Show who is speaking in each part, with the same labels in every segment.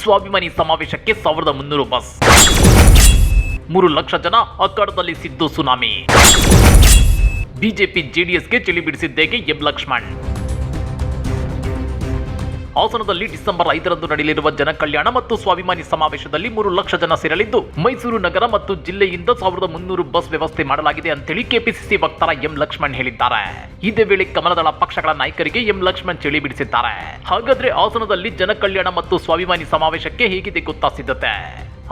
Speaker 1: ಸ್ವಾಭಿಮಾನಿ ಸಮಾವೇಶಕ್ಕೆ ಸಾವಿರದ ಮುನ್ನೂರು ಬಸ್. ಮೂರು ಲಕ್ಷ ಜನ ಅಖಾಡದಲ್ಲಿ ಸಿದ್ದು ಸುನಾಮಿ. ಬಿಜೆಪಿ ಜೆಡಿಎಸ್ಗೆ ಚಳಿ ಬಿಡಿಸಿದ್ದೇಕೆ ಎಂ ಲಕ್ಷ್ಮಣ್? ಹಾಸನದಲ್ಲಿ ಡಿಸೆಂಬರ್ ಐದರಂದು ನಡೆಯಲಿರುವ ಜನಕಲ್ಯಾಣ ಮತ್ತು ಸ್ವಾಭಿಮಾನಿ ಸಮಾವೇಶದಲ್ಲಿ ಮೂರು ಲಕ್ಷ ಜನ ಸೇರಲಿದ್ದು, ಮೈಸೂರು ನಗರ ಮತ್ತು ಜಿಲ್ಲೆಯಿಂದ ಸಾವಿರದ ಮುನ್ನೂರು ಬಸ್ ವ್ಯವಸ್ಥೆ ಮಾಡಲಾಗಿದೆ ಅಂತೇಳಿ ಕೆಪಿಸಿಸಿ ವಕ್ತಾರ ಎಂ ಲಕ್ಷ್ಮಣ್ ಹೇಳಿದ್ದಾರೆ. ಇದೇ ವೇಳೆ ಕಮಲದಳ ಪಕ್ಷಗಳ ನಾಯಕರಿಗೆ ಎಂ ಲಕ್ಷ್ಮಣ್ ಚಳಿ ಬಿಡಿಸಿದ್ದಾರೆ. ಹಾಗಾದ್ರೆ ಹಾಸನದಲ್ಲಿ ಜನಕಲ್ಯಾಣ ಮತ್ತು ಸ್ವಾಭಿಮಾನಿ ಸಮಾವೇಶಕ್ಕೆ ಹೇಗಿದೆ ಗೊತ್ತಾ ಸಿದ್ಧತೆ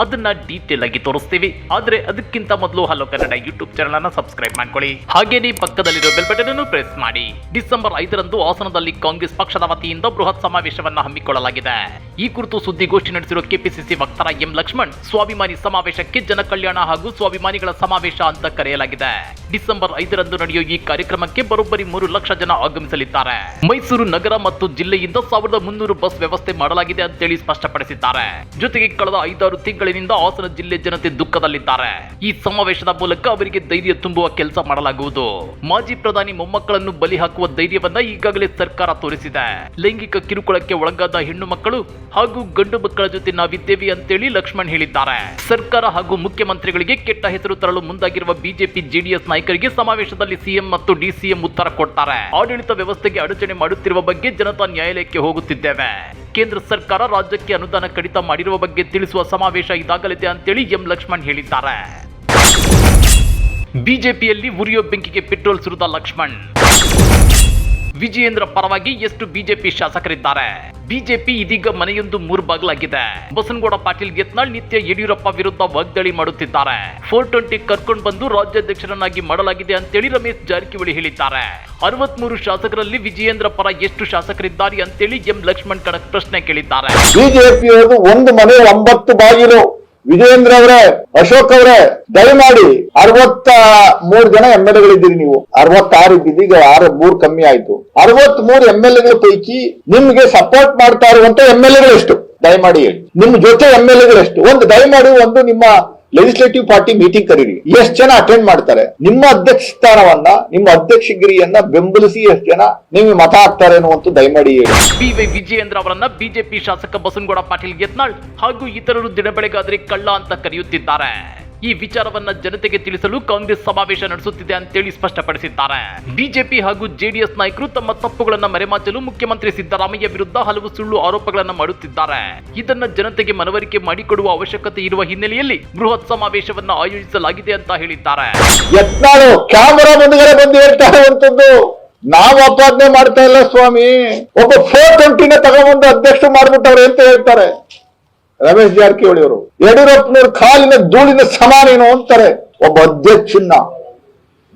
Speaker 1: ಅದನ್ನ ಡೀಟೇಲ್ ಆಗಿ ತೋರಿಸ್ತೀವಿ. ಆದ್ರೆ ಅದಕ್ಕಿಂತ ಮೊದಲು ಹಲೋ ಕನ್ನಡ ಯೂಟ್ಯೂಬ್ ಚಾನಲ್ ಅನ್ನ ಸಬ್ಸ್ಕ್ರೈಬ್ ಮಾಡ್ಕೊಳ್ಳಿ. ಹಾಗೇನೇ ಪಕ್ಕದಲ್ಲಿರೋ ಬೆಲ್ ಬಟನ್ ಅನ್ನು ಪ್ರೆಸ್ ಮಾಡಿ. ಡಿಸೆಂಬರ್ ಐದರಂದು ಹಾಸನದಲ್ಲಿ ಕಾಂಗ್ರೆಸ್ ಪಕ್ಷದ ವತಿಯಿಂದ ಬೃಹತ್ ಸಮಾವೇಶವನ್ನ ಹಮ್ಮಿಕೊಳ್ಳಲಾಗಿದೆ. ಈ ಕುರಿತು ಸುದ್ದಿಗೋಷ್ಠಿ ನಡೆಸಿರುವ ಕೆಪಿಸಿಸಿ ವಕ್ತಾರ ಎಂ ಲಕ್ಷ್ಮಣ್, ಸ್ವಾಭಿಮಾನಿ ಸಮಾವೇಶಕ್ಕೆ ಜನಕಲ್ಯಾಣ ಹಾಗೂ ಸ್ವಾಭಿಮಾನಿಗಳ ಸಮಾವೇಶ ಅಂತ ಕರೆಯಲಾಗಿದೆ. ಡಿಸೆಂಬರ್ ಐದರಂದು ನಡೆಯುವ ಈ ಕಾರ್ಯಕ್ರಮಕ್ಕೆ ಬರೋಬ್ಬರಿ ಮೂರು ಲಕ್ಷ ಜನ ಆಗಮಿಸಲಿದ್ದಾರೆ. ಮೈಸೂರು ನಗರ ಮತ್ತು ಜಿಲ್ಲೆಯಿಂದ ಸಾವಿರದ ಮುನ್ನೂರು ಬಸ್ ವ್ಯವಸ್ಥೆ ಮಾಡಲಾಗಿದೆ ಅಂತೇಳಿ ಸ್ಪಷ್ಟಪಡಿಸಿದ್ದಾರೆ. ಜೊತೆಗೆ ಕಳೆದ ಐದಾರು ತಿಂಗಳಿನಿಂದ ಹಾಸನ ಜಿಲ್ಲೆ ಜನತೆ ದುಃಖದಲ್ಲಿದ್ದಾರೆ. ಈ ಸಮಾವೇಶದ ಮೂಲಕ ಅವರಿಗೆ ಧೈರ್ಯ ತುಂಬುವ ಕೆಲಸ ಮಾಡಲಾಗುವುದು. ಮಾಜಿ ಪ್ರಧಾನಿ ಮೊಮ್ಮಕ್ಕಳನ್ನು ಬಲಿ ಹಾಕುವ ಧೈರ್ಯವನ್ನ ಈಗಾಗಲೇ ಸರ್ಕಾರ ತೋರಿಸಿದೆ. ಲೈಂಗಿಕ ಕಿರುಕುಳಕ್ಕೆ ಒಳಗಾದ ಹೆಣ್ಣು ಮಕ್ಕಳು ಹಾಗೂ ಗಂಡು ಮಕ್ಕಳ ಜೊತೆ ನಾವಿದ್ದೇವೆ ಅಂತೇಳಿ ಲಕ್ಷ್ಮಣ್ ಹೇಳಿದ್ದಾರೆ. ಸರ್ಕಾರ ಹಾಗೂ ಮುಖ್ಯಮಂತ್ರಿಗಳಿಗೆ ಕೆಟ್ಟ ಹೆಸರು ತರಲು ಮುಂದಾಗಿರುವ ಬಿಜೆಪಿ ಜೆಡಿಎಸ್ ನಾಯಕರಿಗೆ ಸಮಾವೇಶದಲ್ಲಿ ಸಿಎಂ ಮತ್ತು ಡಿಸಿಎಂ ಉತ್ತರ ಕೊಡ್ತಾರೆ. ಆಡಳಿತ ವ್ಯವಸ್ಥೆಗೆ ಅಡಚಣೆ ಮಾಡುತ್ತಿರುವ ಬಗ್ಗೆ ಜನತಾ ನ್ಯಾಯಾಲಯಕ್ಕೆ ಹೋಗುತ್ತಿದ್ದೇವೆ. ಕೇಂದ್ರ ಸರ್ಕಾರ ರಾಜ್ಯಕ್ಕೆ ಅನುದಾನ ಕಡಿತ ಮಾಡಿರುವ ಬಗ್ಗೆ ತಿಳಿಸುವ ಸಮಾವೇಶ ಇದಾಗಲಿದೆ ಅಂತೇಳಿ ಎಂ ಲಕ್ಷ್ಮಣ್ ಹೇಳಿದ್ದಾರೆ. ಬಿಜೆಪಿಯಲ್ಲಿ ಉರಿಯೋ ಬೆಂಕಿಗೆ ಪೆಟ್ರೋಲ್ ಸುರಿದ ಲಕ್ಷ್ಮಣ್. ವಿಜಯೇಂದ್ರ ಪರವಾಗಿ ಎಷ್ಟು ಬಿಜೆಪಿ ಶಾಸಕರಿದ್ದಾರೆ? ಬಿಜೆಪಿ ಇದೀಗ ಮನೆಯೊಂದು ಮೂರು ಬಾಗ್ಲಾಗಿದೆ ಬಸನಗೌಡ ಪಾಟೀಲ್ ಯತ್ನಾಳ್ ನಿತ್ಯ ಯಡಿಯೂರಪ್ಪ ವಿರುದ್ಧ ವಾಗ್ದಾಳಿ ಮಾಡುತ್ತಿದ್ದಾರೆ. ಫೋರ್ ಟ್ವೆಂಟಿ ಕರ್ಕೊಂಡು ಬಂದು ರಾಜ್ಯಾಧ್ಯಕ್ಷರನ್ನಾಗಿ ಮಾಡಲಾಗಿದೆ ಅಂತೇಳಿ ರಮೇಶ್ ಜಾರಕಿಹೊಳಿ ಹೇಳಿದ್ದಾರೆ. ಅರವತ್ಮೂರು ಶಾಸಕರಲ್ಲಿ ವಿಜಯೇಂದ್ರ ಪರ ಎಷ್ಟು ಶಾಸಕರಿದ್ದಾರೆ ಅಂತೇಳಿ ಎಂ ಲಕ್ಷ್ಮಣ್ ಕಡಕ್ ಪ್ರಶ್ನೆ ಕೇಳಿದ್ದಾರೆ.
Speaker 2: ಬಿಜೆಪಿ ಒಂದು ಮನೆ ಒಂಬತ್ತು ಬಾಗಿಲು. ವಿಜಯೇಂದ್ರ ಅವರೇ, ಅಶೋಕ್ ಅವರೇ, ದಯಮಾಡಿ ಅರವತ್ತ ಮೂರ್ ಜನ ಎಂ ಎಲ್ ಎಗಳಿದ್ದೀರಿ ನೀವು. ಅರವತ್ತಾರು ಇದ್ದಿದ್ದು ಈಗ ಆರು, ಮೂರು ಕಮ್ಮಿ ಆಯ್ತು. ಅರವತ್ ಮೂರ್ ಎಂ ಎಲ್ ಎಗಳ ಪೈಕಿ ನಿಮ್ಗೆ ಸಪೋರ್ಟ್ ಮಾಡ್ತಾ ಇರುವಂತ ಎಂ ಎಲ್ ಎಗಳು ಎಷ್ಟು? ದಯಮಾಡಿ ಹೇಳಿ. ನಿಮ್ ಜೊತೆ ಎಂ ಎಲ್ ಎಗಳು ಎಷ್ಟು? ಒಂದು ದಯಮಾಡಿ ಒಂದು ನಿಮ್ಮ ಲೆಜಿಸ್ಲೇಟಿವ್ ಪಾರ್ಟಿ ಮೀಟಿಂಗ್ ಕರೀರಿ. ಎಷ್ಟು ಜನ ಅಟೆಂಡ್ ಮಾಡ್ತಾರೆ? ನಿಮ್ಮ ಅಧ್ಯಕ್ಷ ಸ್ಥಾನವನ್ನ, ನಿಮ್ಮ ಅಧ್ಯಕ್ಷಗಿರಿಯನ್ನ ಬೆಂಬಲಿಸಿ ಎಷ್ಟು ಜನ ನಿಮ್ಗೆ ಮತ ಹಾಕ್ತಾರೆ ಅನ್ನುವಂತ ದಯಮಾಡಿ ಹೇಳಿ.
Speaker 1: ಬಿವೈ ವಿಜಯೇಂದ್ರ ಅವರನ್ನ ಬಿಜೆಪಿ ಶಾಸಕ ಬಸನಗೌಡ ಪಾಟೀಲ್ ಯತ್ನಾಳ್ ಹಾಗೂ ಇತರರು ದಿನಬೆಳಗಾದ್ರೆ ಕಳ್ಳ ಅಂತ ಕರೆಯುತ್ತಿದ್ದಾರೆ. ಈ ವಿಚಾರವನ್ನ ಜನತೆಗೆ ತಿಳಿಸಲು ಕಾಂಗ್ರೆಸ್ ಸಮಾವೇಶ ನಡೆಸುತ್ತಿದೆ ಅಂತೇಳಿ ಸ್ಪಷ್ಟಪಡಿಸಿದ್ದಾರೆ. ಬಿಜೆಪಿ ಹಾಗೂ ಜೆಡಿಎಸ್ ನಾಯಕರು ತಮ್ಮ ತಪ್ಪುಗಳನ್ನ ಮರೆಮಾಚಲು ಮುಖ್ಯಮಂತ್ರಿ ಸಿದ್ದರಾಮಯ್ಯ ವಿರುದ್ಧ ಹಲವು ಸುಳ್ಳು ಆರೋಪಗಳನ್ನ ಮಾಡುತ್ತಿದ್ದಾರೆ. ಇದನ್ನ ಜನತೆಗೆ ಮನವರಿಕೆ ಮಾಡಿಕೊಡುವ ಅವಶ್ಯಕತೆ ಇರುವ ಹಿನ್ನೆಲೆಯಲ್ಲಿ ಬೃಹತ್ ಸಮಾವೇಶವನ್ನ ಆಯೋಜಿಸಲಾಗಿದೆ ಅಂತ ಹೇಳಿದ್ದಾರೆ.
Speaker 2: ನಾವು ಅಪಾದನೆ ಮಾಡ್ತಾ ಇಲ್ಲ ಸ್ವಾಮಿ. ಒಬ್ಬ ಫೋರ್ ಟ್ವೆಂಟಿನ ತಗೊಂಡು ಅಧ್ಯಕ್ಷ ಮಾಡ್ಬಿಟ್ಟವ್ರೆ ಅಂತ ಹೇಳ್ತಾರೆ. ರಮೇಶ್ ಜಾರಕಿಹೊಳಿ ಅವರು, ಯಡಿಯೂರಪ್ಪನವ್ರ ಕಾಲಿನ ಧೂಳಿನ ಸಮಾನೇನು ಅಂತಾರೆ? ಒಬ್ಬ ಅಧ್ಯಕ್ಷನ್ನ.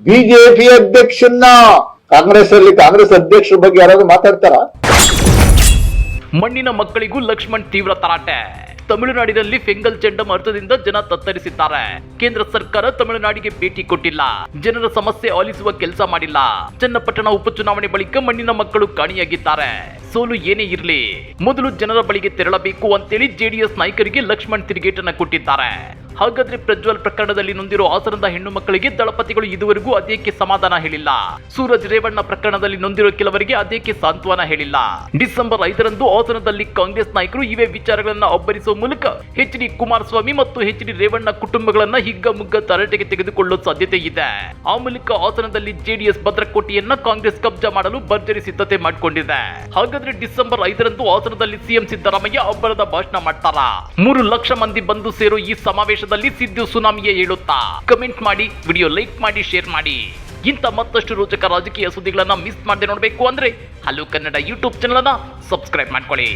Speaker 2: ಬಿಜೆಪಿ ಅಧ್ಯಕ್ಷನ್ನ. ಕಾಂಗ್ರೆಸ್ ಅಲ್ಲಿ ಕಾಂಗ್ರೆಸ್ ಅಧ್ಯಕ್ಷರ ಬಗ್ಗೆ ಯಾರಾದ್ರೂ ಮಾತಾಡ್ತಾರ?
Speaker 1: ಮಣ್ಣಿನ ಮಕ್ಕಳಿಗೂ ಲಕ್ಷ್ಮಣ್ ತೀವ್ರ ತರಾಟೆ. ತಮಿಳುನಾಡಿನಲ್ಲಿ ಫೆಂಗಲ್ ಚಂಡಮಾರುತದಿಂದ ಜನ ತತ್ತರಿಸಿದ್ದಾರೆ. ಕೇಂದ್ರ ಸರ್ಕಾರ ತಮಿಳುನಾಡಿಗೆ ಭೇಟಿ ಕೊಟ್ಟಿಲ್ಲ. ಜನರ ಸಮಸ್ಯೆ ಆಲಿಸುವ ಕೆಲಸ ಮಾಡಿಲ್ಲ. ಚನ್ನಪಟ್ಟಣ ಉಪಚುನಾವಣೆ ಬಳಿಕ ಮಣ್ಣಿನ ಮಕ್ಕಳು ಕಾಣಿಯಾಗಿದ್ದಾರೆ. ಸೋಲು ಏನೇ ಇರಲಿ ಮೊದಲು ಜನರ ಬಳಿಗೆ ತೆರಳಬೇಕು ಅಂತೇಳಿ ಜೆಡಿಎಸ್ ನಾಯಕರಿಗೆ ಲಕ್ಷ್ಮಣ್ ತಿರುಗೇಟನ್ನ ಕೊಟ್ಟಿದ್ದಾರೆ. ಹಾಗಾದ್ರೆ ಪ್ರಜ್ವಲ್ ಪ್ರಕರಣದಲ್ಲಿ ನೊಂದಿರೋ ಹಾಸನದ ಹೆಣ್ಣು ಮಕ್ಕಳಿಗೆ ದಳಪತಿಗಳು ಇದುವರೆಗೂ ಅದೇಕೆ ಸಮಾಧಾನ ಹೇಳಿಲ್ಲ? ಸೂರಜ್ ರೇವಣ್ಣ ಪ್ರಕರಣದಲ್ಲಿ ನೊಂದಿರೋ ಕೆಲವರಿಗೆ ಅದೇಕೆ ಸಾಂತ್ವನ ಹೇಳಿಲ್ಲ? ಡಿಸೆಂಬರ್ ಐದರಂದು ಹಾಸನದಲ್ಲಿ ಕಾಂಗ್ರೆಸ್ ನಾಯಕರು ಇವೇ ವಿಚಾರಗಳನ್ನ ಒಬ್ಬರಿಸುವ ಮೂಲಕ ಎಚ್ ಡಿ ಕುಮಾರಸ್ವಾಮಿ ಮತ್ತು ಎಚ್ ಡಿ ರೇವಣ್ಣ ಕುಟುಂಬಗಳನ್ನ ಹಿಗ್ಗಮುಗ್ಗ ತರಾಟೆಗೆ ತೆಗೆದುಕೊಳ್ಳುವ ಸಾಧ್ಯತೆ ಇದೆ. ಆ ಮೂಲಕ ಹಾಸನದಲ್ಲಿ ಜೆಡಿಎಸ್ ಭದ್ರಕೋಟೆಯನ್ನ ಕಾಂಗ್ರೆಸ್ ಕಬ್ಜಾ ಮಾಡಲು ಭರ್ಜರಿ ಸಿದ್ಧತೆ ಮಾಡಿಕೊಂಡಿದೆ. ಹಾಗಾದ್ರೆ ಡಿಸೆಂಬರ್ ಐದರಂದು ಹಾಸನದಲ್ಲಿ ಸಿಎಂ ಸಿದ್ದರಾಮಯ್ಯ ಅಬ್ಬರದ ಭಾಷಣ ಮಾಡ್ತಾರ? ಮೂರು ಲಕ್ಷ ಮಂದಿ ಬಂದು ಸೇರೋ ಈ ಸಮಾವೇಶದಲ್ಲಿ ಸಿದ್ದು ಸುನಾಮಿಯೇ ಹೇಳುತ್ತಾ? ಕಮೆಂಟ್ ಮಾಡಿ ವಿಡಿಯೋ ಲೈಕ್ ಮಾಡಿ ಶೇರ್ ಮಾಡಿ. ಇಂಥ ಮತ್ತಷ್ಟು ರೋಚಕ ರಾಜಕೀಯ ಸುದ್ದಿಗಳನ್ನ ಮಿಸ್ ಮಾಡದೆ ನೋಡಬೇಕು ಅಂದ್ರೆ ಹಲೋ ಕನ್ನಡ ಯೂಟ್ಯೂಬ್ ಚಾನಲ್ ಅನ್ನ ಸಬ್ಸ್ಕ್ರೈಬ್ ಮಾಡ್ಕೊಳ್ಳಿ.